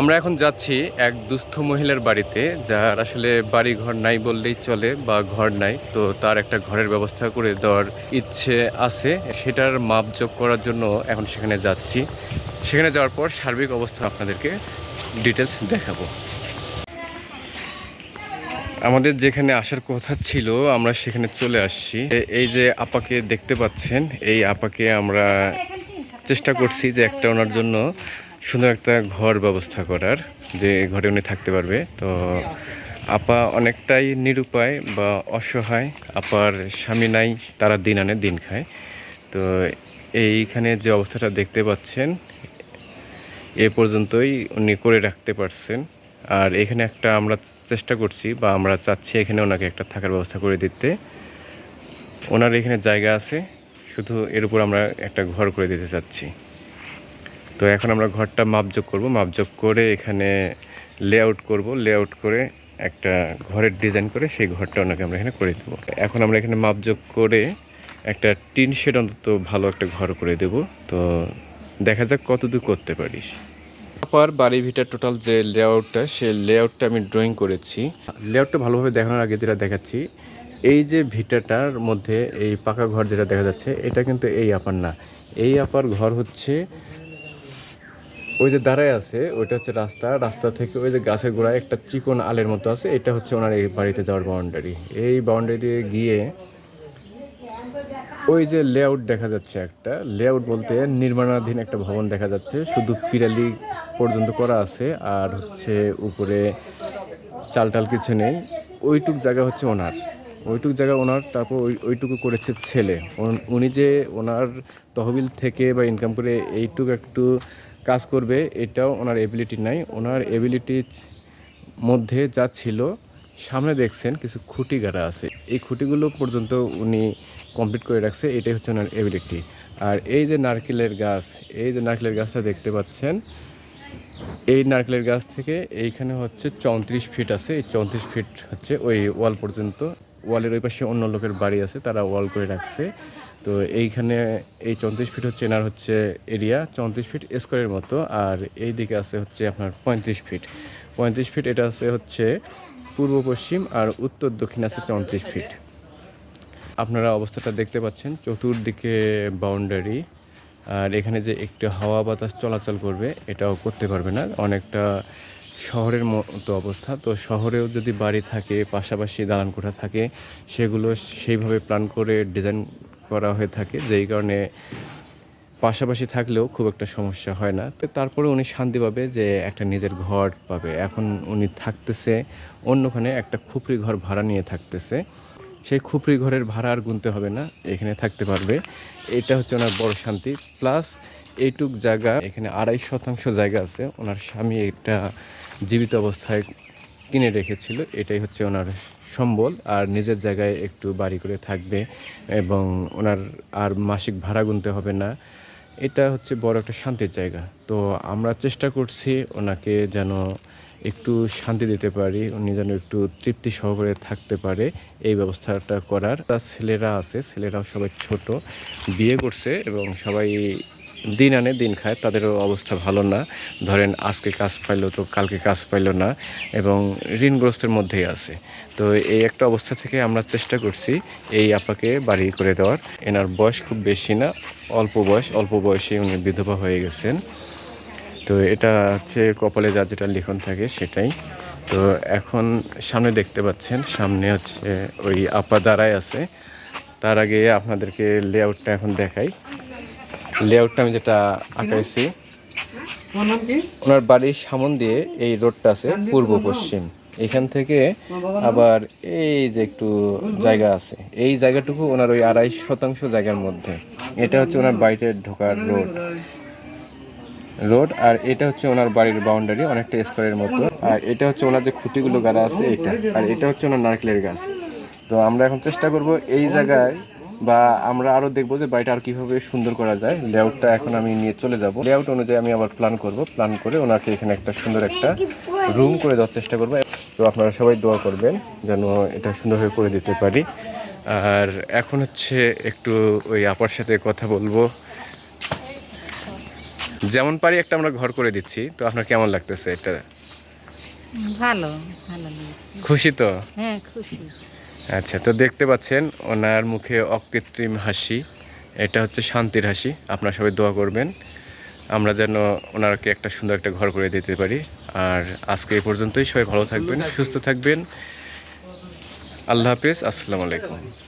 আমরা এখন যাচ্ছি এক দুস্থ মহিলার বাড়িতে, যার আসলে বাড়ি ঘর নাই বললেই চলে বা ঘর নাই। তো তার একটা ঘরের ব্যবস্থা করে দেওয়ার ইচ্ছে আছে। সেটার মাপযোগ করার জন্য এখন সেখানে যাচ্ছি। সেখানে যাওয়ার পর সার্বিক অবস্থা আপনাদেরকে ডিটেলস দেখাবো। আমাদের যেখানে আসার কথা ছিল, আমরা সেখানে চলে আসছি। এই যে আপাকে দেখতে পাচ্ছেন, এই আপাকে আমরা চেষ্টা করছি যে একটা ওনার জন্য সুন্দর একটা ঘর ব্যবস্থা করার যে ঘরে উনি থাকতে পারবে। তো আপা অনেকটাই নিরুপায় বা অসহায়। আপার স্বামী নাই, তারা দিন আনে, দিন খায়। তো এইখানে যে অবস্থাটা দেখতে পাচ্ছেন, এ পর্যন্তই উনি করে রাখতে পারছেন। আর এখানে একটা আমরা চেষ্টা করছি বা আমরা চাচ্ছি এখানে ওনাকে একটা থাকার ব্যবস্থা করে দিতে। ওনার এখানে জায়গা আছে, শুধু এর উপর আমরা একটা ঘর করে দিতে চাচ্ছি। তো এখন আমরা ঘরটা মাপযোগ করব। মাপযোগ করে এখানে লেআউট করব। লেআউট করে একটা ঘরের ডিজাইন করে সেই ঘরটা ওনাকে আমরা এখানে করে দেবো। এখন আমরা এখানে মাপযোগ করে একটা টিন শেড অন্তত ভালো একটা ঘর করে দেব। তো দেখা যাক কতদূর করতে পারিস আপার বাড়ি ভিটার টোটাল যে লেআউটটা সেই লেআউটটা আমি ড্রয়িং করেছি। লেআউটটা ভালোভাবে দেখানোর আগে যেটা দেখাচ্ছি এই যে ভিটাটার মধ্যে এই পাকা ঘর যেটা দেখা যাচ্ছে এটা কিন্তু এই আপার না। এই আপার ঘর হচ্ছে ওই যে দাঁড়ায় আছে, ওইটা হচ্ছে রাস্তা। রাস্তা থেকে ওই যে গাছের গোড়ায় একটা চিকন আলের মতো আছে, এটা হচ্ছে ওনার এই বাড়িতে যাওয়ার বাউন্ডারি এই বাউন্ডারি দিয়ে গিয়ে ওই যে লেআউট দেখা যাচ্ছে একটা। লেআউট বলতে নির্মাণাধীন একটা ভবন দেখা যাচ্ছে, শুধু পিরালি পর্যন্ত করা আছে, আর হচ্ছে উপরে চাল টাল কিছু নেই। ওইটুক জায়গা হচ্ছে ওনার। ওইটুক জায়গা ওনার, তারপর ওই ওইটুকু করেছে ছেলে। উনি যে ওনার তহবিল থেকে বা ইনকাম করে এইটুকু একটু কাজ করবে, এটাও ওনার এবিলিটি নাই। ওনার এবিলিটির মধ্যে যা ছিল, সামনে দেখছেন কিছু খুঁটি গাড়া আছে। এই খুঁটিগুলো পর্যন্ত উনি কমপ্লিট করে রাখছে, এটাই হচ্ছে ওনার এবিলিটি আর এই যে নারকেলের গাছ, এই যে নারকেলের গাছটা দেখতে পাচ্ছেন, এই নারকেলের গাছ থেকে এইখানে হচ্ছে চৌত্রিশ ফিট আছে। এই চৌত্রিশ ফিট হচ্ছে ওই ওয়াল পর্যন্ত। ওয়ালের ওই পাশে অন্য লোকের বাড়ি আছে, তারা ওয়াল করে রাখছে। তো এইখানে এই চৌত্রিশ ফিট হচ্ছে এনার হচ্ছে এরিয়া, চৌত্রিশ ফিট স্কোয়ারের মতো, আর এই দিকে আছে হচ্ছে আপনার পঁয়ত্রিশ ফিট। পঁয়ত্রিশ ফিট এটা আছে হচ্ছে পূর্ব পশ্চিম আর উত্তর দক্ষিণ আছে চৌত্রিশ ফিট। আপনারা অবস্থাটা দেখতে পাচ্ছেন, চতুর্দিকে বাউন্ডারি আর এখানে যে একটু হাওয়া বাতাস চলাচল করবে, এটাও করতে পারবে না। অনেকটা শহরের মতো অবস্থা। তো শহরেও যদি বাড়ি থাকে, পাশাপাশি দালান কোঠা থাকে, সেগুলো সেইভাবে প্ল্যান করে ডিজাইন করা হয়ে থাকে, যেই কারণে পাশাপাশি থাকলেও খুব একটা সমস্যা হয় না। তো তারপরে উনি শান্তি পাবে যে একটা নিজের ঘর পাবে। এখন উনি থাকতেছে, অন্যখানে একটা খুপড়ি ঘর ভাড়া নিয়ে থাকতেছে। সেই খুপড়ি ঘরের ভাড়া আর গুনতে হবে না, এখানে থাকতে পারবে। এটা হচ্ছে ওনার বড় শান্তি। প্লাস এইটুক জায়গা, এখানে আড়াই শতাংশ জায়গা আছে। ওনার স্বামী এটা জীবিত অবস্থায় কিনে রেখেছিল, এটাই হচ্ছে ওনার সম্বল। আর নিজের জায়গায় একটু বাড়ি করে থাকবে এবং ওনার আর মাসিক ভাড়া গুনতে হবে না। এটা হচ্ছে বড় একটা শান্তির জায়গা। তো আমরা চেষ্টা করছি ওনাকে যেন একটু শান্তি দিতে পারি, উনি যেন একটু তৃপ্তি সহকারে থাকতে পারে এই ব্যবস্থাটা করার। তার ছেলেরা আছে, ছেলেরাও সবাই ছোট, বিয়ে করছে এবং সবাই দিন আনে, দিন খায়, তাদেরও অবস্থা ভালো না। ধরেন আজকে কাজ পাইলো তো কালকে কাজ পাইলো না এবং ঋণগ্রস্তের মধ্যেই আছে। তো এই একটা অবস্থা থেকে আমরা চেষ্টা করছি এই আপাকে বাড়ি করে দেওয়ার। এনার বয়স খুব বেশি না, অল্প বয়স, অল্প বয়সে উনি বিধবা হয়ে গেছেন। তো এটা হচ্ছে কপালে যা যেটা লিখন থাকে সেটাই। তো এখন সামনে দেখতে পাচ্ছেন, সামনে হচ্ছে ওই আপা দাঁড়ায় আছে। তার আগে আপনাদেরকে লেআউটটা এখন দেখাই। লেআউটটা আমি যেটা আঁকাইছি ওনার বাড়ির সামন দিয়ে এই রোডটা আছে পূর্ব পশ্চিম। এখান থেকে আবার এই যে একটু জায়গা আছে এই জায়গাটুকু ওনার ওই আড়াই শতাংশ জায়গার মধ্যে। এটা হচ্ছে ওনার বাড়িতে ঢোকার রোড। রোড আর এটা হচ্ছে ওনার বাড়ির বাউন্ডারি অনেকটা স্কোয়ারের মতো। আর এটা হচ্ছে ওনার যে খুঁটিগুলো গাড়া আছে এটা। আর এটা হচ্ছে ওনার নারকেলের গাছ। তো আমরা এখন চেষ্টা করব এই জায়গায় বা আমরা আরও দেখব যে বাড়িটা আর কীভাবে সুন্দর করা যায়। লেআউটটা এখন আমি নিয়ে চলে যাব। লেআউট অনুযায়ী আমি আবার প্ল্যান করব। প্ল্যান করে ওনাকে এখানে একটা সুন্দর একটা রুম করে দেওয়ার চেষ্টা করব। তো আপনারা সবাই দোয়া করবেন যেন এটা সুন্দরভাবে করে দিতে পারি। আর এখন হচ্ছে একটু ওই আপার সাথে কথা বলব। যেমন পারি একটা আমরা ঘর করে দিচ্ছি। তো আপনার কেমন লাগতেছে এটা? ভালো ভালো খুশি তো? হ্যাঁ খুশি। আচ্ছা তো দেখতে পাচ্ছেন ওনার মুখে অকৃত্রিম হাসি। এটা হচ্ছে শান্তির হাসি। আপনারা সবাই দোয়া করবেন। আমরা যেন ওনারকে একটা সুন্দর একটা ঘর করে দিতে পারি। আর আজকে এই পর্যন্তই। সবাই ভালো থাকবেন সুস্থ থাকবেন। আল্লাহ হাফিজ। আসসালামু আলাইকুম।